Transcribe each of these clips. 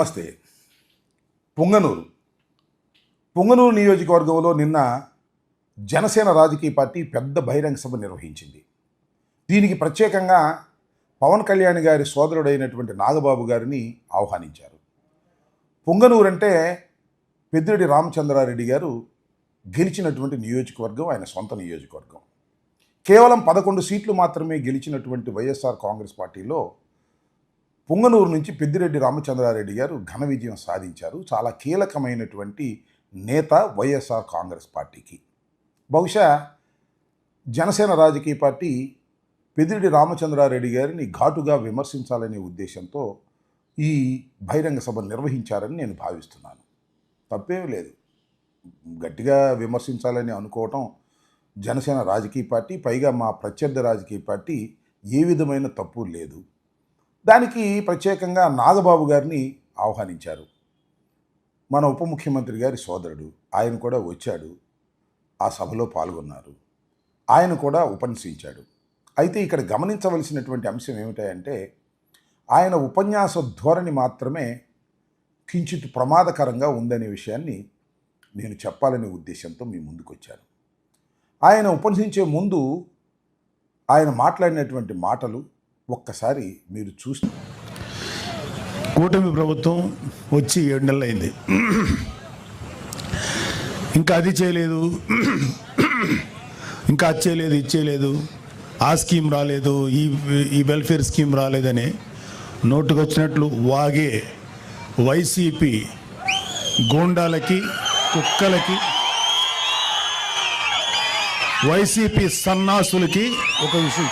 నమస్తే. పొంగనూరు. పొంగనూరు నియోజకవర్గంలో నిన్న జనసేన రాజకీయ పార్టీ పెద్ద బహిరంగ సభ నిర్వహించింది. దీనికి ప్రత్యేకంగా పవన్ కళ్యాణ్ గారి సోదరుడైనటువంటి నాగబాబు గారిని ఆహ్వానించారు. పొంగనూరు అంటే పెద్దిరెడ్డి రామచంద్రారెడ్డి గారు గెలిచినటువంటి నియోజకవర్గం ఆయన సొంత నియోజకవర్గం. కేవలం పదకొండు సీట్లు మాత్రమే గెలిచినటువంటి వైఎస్ఆర్ కాంగ్రెస్ పార్టీలో పొంగనూరు నుంచి పెద్దిరెడ్డి రామచంద్రారెడ్డి గారు ఘన విజయం సాధించారు. చాలా కీలకమైనటువంటి నేత వైఎస్ఆర్ కాంగ్రెస్ పార్టీకి. బహుశా జనసేన రాజకీయ పార్టీ పెద్దిరెడ్డి రామచంద్రారెడ్డి గారిని ఘాటుగా విమర్శించాలనే ఉద్దేశంతో ఈ బహిరంగ సభ నిర్వహించారని నేను భావిస్తున్నాను. తప్పేం లేదు. గట్టిగా విమర్శించాలని అనుకోవటం జనసేన రాజకీయ పార్టీ పైగా మా ప్రత్యర్థి రాజకీయ పార్టీ ఏ విధమైన తప్పు లేదు. దానికి ప్రత్యేకంగా నాగబాబు గారిని ఆహ్వానించారు. మన ఉప ముఖ్యమంత్రి గారి సోదరుడు ఆయన కూడా వచ్చాడు. ఆ సభలో పాల్గొన్నారు. ఆయన కూడా ఉపన్యసించాడు. అయితే ఇక్కడ గమనించవలసినటువంటి అంశం ఏమిటంటే ఆయన ఉపన్యాస ధోరణి మాత్రమే కించిత్ ప్రమాదకరంగా ఉందనే విషయాన్ని నేను చెప్పాలనే ఉద్దేశంతో మీ ముందుకు వచ్చాను ఆయన ఉపన్యసించే ముందు ఆయన మాట్లాడినటువంటి మాటలు ఒక్కసారి మీరు చూసి కూటమి ప్రభుత్వం వచ్చి ఏడు నెలలు అయింది. ఇంకా అది చేయలేదు. ఇంకా అది చేయలేదు ఇది చేయలేదు. ఆ స్కీమ్ రాలేదు ఈ ఈ వెల్ఫేర్ స్కీమ్ రాలేదని నోటుకు వచ్చినట్లు వాగే వైసీపీ గోండాలకి కుక్కలకి వైసీపీ సన్నాసులకి ఒక విషయం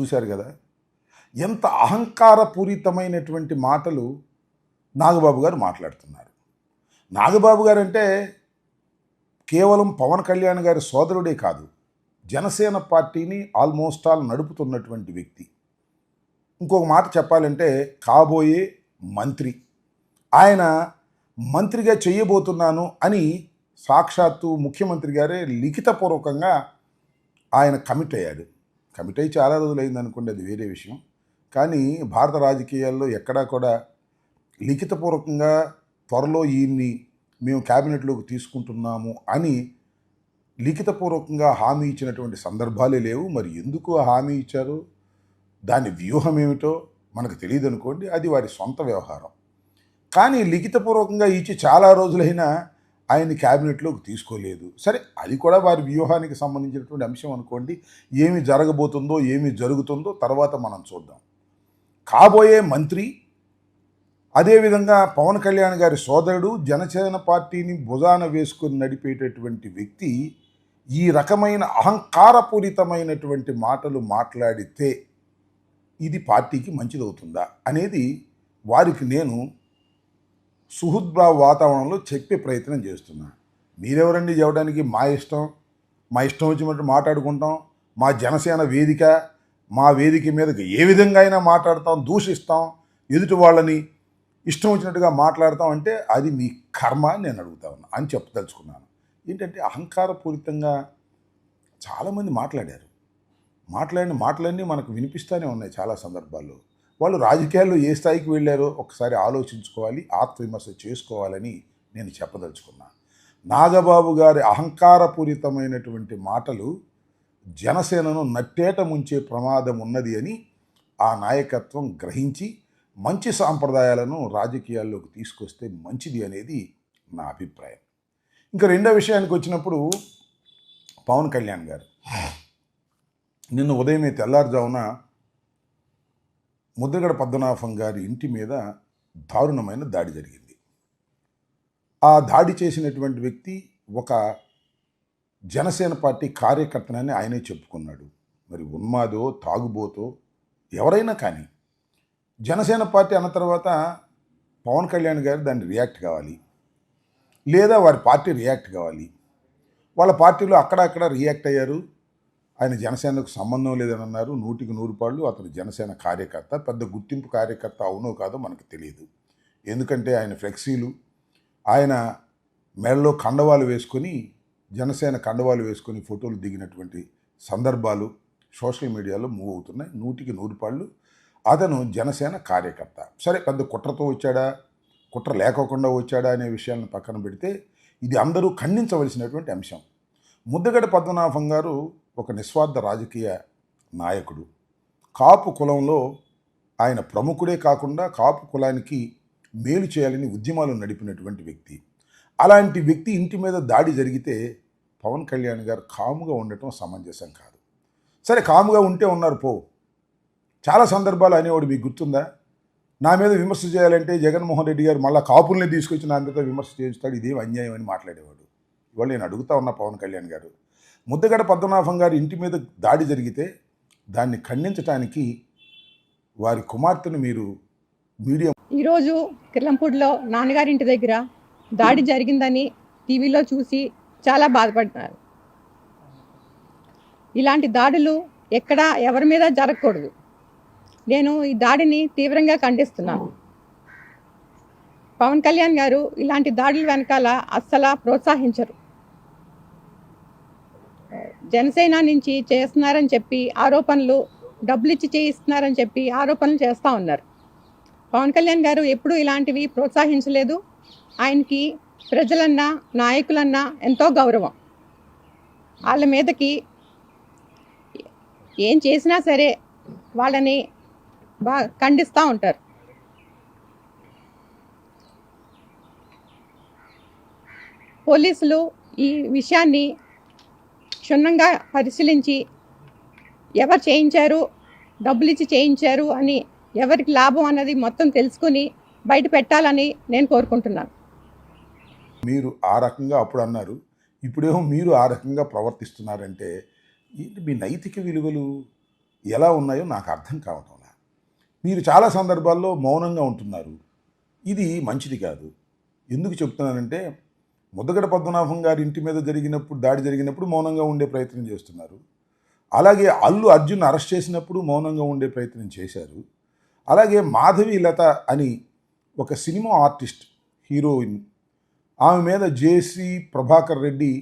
చూశారు కదా? ఎంత అహంకారపూరితమైనటువంటి మాటలు నాగబాబు గారు మాట్లాడుతున్నారు. నాగబాబు గారు అంటే కేవలం పవన్ కళ్యాణ్ గారి సోదరుడే కాదు. జనసేన పార్టీని ఆల్మోస్ట్ ఆల్ నడుపుతున్నటువంటి వ్యక్తి. ఇంకొక మాట చెప్పాలంటే కాబోయే మంత్రి. ఆయన మంత్రిగా చేయబోతున్నాను అని సాక్షాత్తు ముఖ్యమంత్రి గారే లిఖితపూర్వకంగా ఆయన కమిట్ అయ్యాడు. కమిట్ చాలా రోజులు అయింది అనుకోండి అది వేరే విషయం. కానీ భారత రాజకీయాల్లో ఎక్కడా కూడా లిఖితపూర్వకంగా త్వరలో ఈయన్ని మేము క్యాబినెట్లోకి తీసుకుంటున్నాము అని లిఖితపూర్వకంగా హామీ ఇచ్చినటువంటి సందర్భాలే లేవు. మరి ఎందుకు హామీ ఇచ్చారు? దాని వ్యూహం ఏమిటో మనకు తెలియదు అనుకోండి అది వారి సొంత వ్యవహారం. కానీ లిఖితపూర్వకంగా ఇచ్చి చాలా రోజులైనా ఆయన్ని క్యాబినెట్లోకి తీసుకోలేదు. సరే అది కూడా వారి వ్యూహానికి సంబంధించినటువంటి అంశం అనుకోండి. ఏమి జరగబోతుందో ఏమి జరుగుతుందో తర్వాత మనం చూద్దాం. కాబోయే మంత్రి అదేవిధంగా పవన్ కళ్యాణ్ గారి సోదరుడు జనసేన పార్టీని భుజాన వేసుకొని నడిపేటటువంటి వ్యక్తి ఈ రకమైన అహంకారపూరితమైనటువంటి మాటలు మాట్లాడితే ఇది పార్టీకి మంచిదవుతుందా అనేది వారికి నేను సుహృద్భావ వాతావరణంలో చెప్పే ప్రయత్నం చేస్తున్నా. మీరెవరండి? చెప్పడానికి మా ఇష్టం. మా ఇష్టం వచ్చినట్టు మాట్లాడుకుంటాం. మా జనసేన వేదిక మా వేదిక మీదకి ఏ విధంగా అయినా మాట్లాడతాం దూషిస్తాం ఎదుటి వాళ్ళని ఇష్టం వచ్చినట్టుగా మాట్లాడతాం అంటే అది మీ కర్మ అని నేను అడుగుతా ఉన్నా అని చెప్పదలుచుకున్నాను. ఏంటంటే అహంకారపూరితంగా చాలామంది మాట్లాడారు. మాట్లాడిన మాటలన్నీ మనకు వినిపిస్తూనే ఉన్నాయి చాలా సందర్భాల్లో. వాళ్ళు రాజకీయాల్లో ఏ స్థాయికి వెళ్ళారో ఒకసారి ఆలోచించుకోవాలి ఆత్మవిమర్శ చేసుకోవాలని నేను చెప్పదలుచుకున్నా. నాగబాబు గారి అహంకారపూరితమైనటువంటి మాటలు జనసేనను నట్టేట ముంచే ప్రమాదం ఉన్నది అని ఆ నాయకత్వం గ్రహించి మంచి సాంప్రదాయాలను రాజకీయాల్లోకి తీసుకొస్తే మంచిది అనేది నా అభిప్రాయం. ఇంకా రెండో విషయానికి వచ్చినప్పుడు పవన్ కళ్యాణ్ గారు. నిన్న ఉదయమే తెల్లారుజామున ముద్రగడ పద్మనాభం గారి ఇంటి మీద దారుణమైన దాడి జరిగింది. ఆ దాడి చేసినటువంటి వ్యక్తి ఒక జనసేన పార్టీ కార్యకర్తనని ఆయనే చెప్పుకున్నాడు. మరి ఉన్మాదో తాగుబోతో ఎవరైనా కానీ జనసేన పార్టీ అన్న తర్వాత పవన్ కళ్యాణ్ గారు దాన్ని రియాక్ట్ కావాలి. లేదా వారి పార్టీ రియాక్ట్ కావాలి. వాళ్ళ పార్టీలో అక్కడక్కడ రియాక్ట్ అయ్యారు. ఆయన జనసేనకు సంబంధం లేదని అన్నారు. నూటికి నూరు పాళ్ళు అతను జనసేన కార్యకర్త. పెద్ద గుర్తింపు కార్యకర్త అవునో కాదో మనకు తెలియదు ఎందుకంటే ఆయన ఫ్లెక్సీలు. ఆయన మెడలో కండవాలు వేసుకొని జనసేన కండవాలు వేసుకొని ఫోటోలు దిగినటువంటి సందర్భాలు సోషల్ మీడియాలో మూవ్ అవుతున్నాయి. నూటికి నూరు పాళ్ళు అతను జనసేన కార్యకర్త. సరే పెద్ద కుట్రతో వచ్చాడా? కుట్ర లేకోకుండా వచ్చాడా అనే విషయాలను పక్కన పెడితే ఇది అందరూ ఖండించవలసినటువంటి అంశం. ముద్దగడ పద్మనాభం గారు ఒక నిస్వార్థ రాజకీయ నాయకుడు. కాపు కులంలో ఆయన ప్రముఖుడే కాకుండా కాపు కులానికి మేలు చేయాలని ఉద్యమాలు నడిపినటువంటి వ్యక్తి. అలాంటి వ్యక్తి ఇంటి మీద దాడి జరిగితే పవన్ కళ్యాణ్ గారు కాముగా ఉండటం సమంజసం కాదు. సరే కాముగా ఉంటే ఉన్నారు పో. చాలా సందర్భాలు అనేవాడు మీకు గుర్తుందా? నా మీద విమర్శ చేయాలంటే జగన్మోహన్ రెడ్డి గారు మళ్ళీ కాపుల్ని తీసుకొచ్చి నా మీద విమర్శ చేస్తాడు ఇదేం అన్యాయం అని మాట్లాడేవాడు. ఇవాళ నేను అడుగుతా ఉన్నా పవన్ కళ్యాణ్ గారు. ముద్దగడ పద్మనాభం గారి ఇంటి మీద దాడి జరిగితే దాన్ని ఖండించటానికి వారి కుమార్తెను మీరు మీడియా ఈరోజు కిర్లంపూడిలో నాన్నగారింటి దగ్గర దాడి జరిగిందని టీవీలో చూసి చాలా బాధపడుతున్నారు ఇలాంటి దాడులు ఎక్కడ ఎవరి మీద జరగకూడదు. నేను ఈ దాడిని తీవ్రంగా ఖండిస్తున్నాను. పవన్ కళ్యాణ్ గారు ఇలాంటి దాడుల వెనకాల అస్సలు ప్రోత్సహించరు. జనసేన నుంచి చేస్తున్నారని చెప్పి ఆరోపణలు డబ్బులు ఇచ్చి చేయిస్తున్నారని చెప్పి ఆరోపణలు చేస్తూ ఉన్నారు. పవన్ కళ్యాణ్ గారు ఎప్పుడూ ఇలాంటివి ప్రోత్సహించలేదు. ఆయనకి ప్రజలన్నా నాయకులన్నా ఎంతో గౌరవం. వాళ్ళ మీదకి ఏం చేసినా సరే వాళ్ళని బాగా ఖండిస్తూ ఉంటారు. పోలీసులు ఈ విషయాన్ని క్షుణ్ణంగా పరిశీలించి ఎవరు చేయించారు డబ్బులు ఇచ్చి చేయించారు అని ఎవరికి లాభం అన్నది మొత్తం తెలుసుకుని బయట పెట్టాలని నేను కోరుకుంటున్నాను. మీరు ఆ రకంగా అప్పుడు అన్నారు ఇప్పుడేమో మీరు ఆ రకంగా ప్రవర్తిస్తున్నారంటే మీ నైతిక విలువలు ఎలా ఉన్నాయో నాకు అర్థం కావటం మీరు చాలా సందర్భాల్లో మౌనంగా ఉంటున్నారు. ఇది మంచిది కాదు. ఎందుకు చెప్తున్నానంటే ముద్దగడ పద్మనాభం గారి ఇంటి మీద జరిగినప్పుడు దాడి జరిగినప్పుడు మౌనంగా ఉండే ప్రయత్నం చేస్తున్నారు. అలాగే అల్లు అర్జున్ అరెస్ట్ చేసినప్పుడు మౌనంగా ఉండే ప్రయత్నం చేశారు. అలాగే మాధవి లత అని ఒక సినిమా ఆర్టిస్ట్ హీరోయిన్ ఆమె మీద జేసీ ప్రభాకర్ రెడ్డి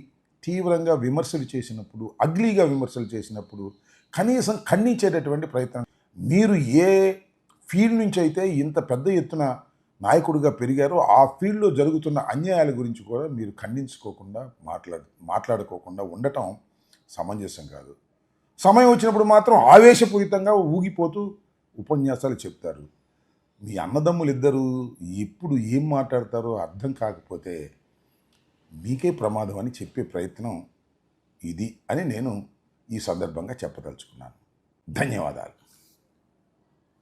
తీవ్రంగా విమర్శలు చేసినప్పుడు అగ్లీగా విమర్శలు చేసినప్పుడు కనీసం ఖండించేటటువంటి ప్రయత్నం. మీరు ఏ ఫీల్డ్ నుంచి అయితే ఇంత పెద్ద ఎత్తున నాయకుడిగా పెరిగారో. ఆ ఫీల్డ్లో జరుగుతున్న అన్యాయాల గురించి కూడా మీరు ఖండించుకోకుండా మాట్లాడు మాట్లాడుకోకుండా ఉండటం సమంజసం కాదు. సమయం వచ్చినప్పుడు మాత్రం ఆవేశపూరితంగా ఊగిపోతూ ఉపన్యాసాలు చెప్తారు. మీ అన్నదమ్ములు ఇద్దరు ఎప్పుడు ఏం మాట్లాడతారో అర్థం కాకపోతే మీకే ప్రమాదం అని చెప్పే ప్రయత్నం ఇది అని నేను ఈ సందర్భంగా చెప్పదలుచుకున్నాను. ధన్యవాదాలు.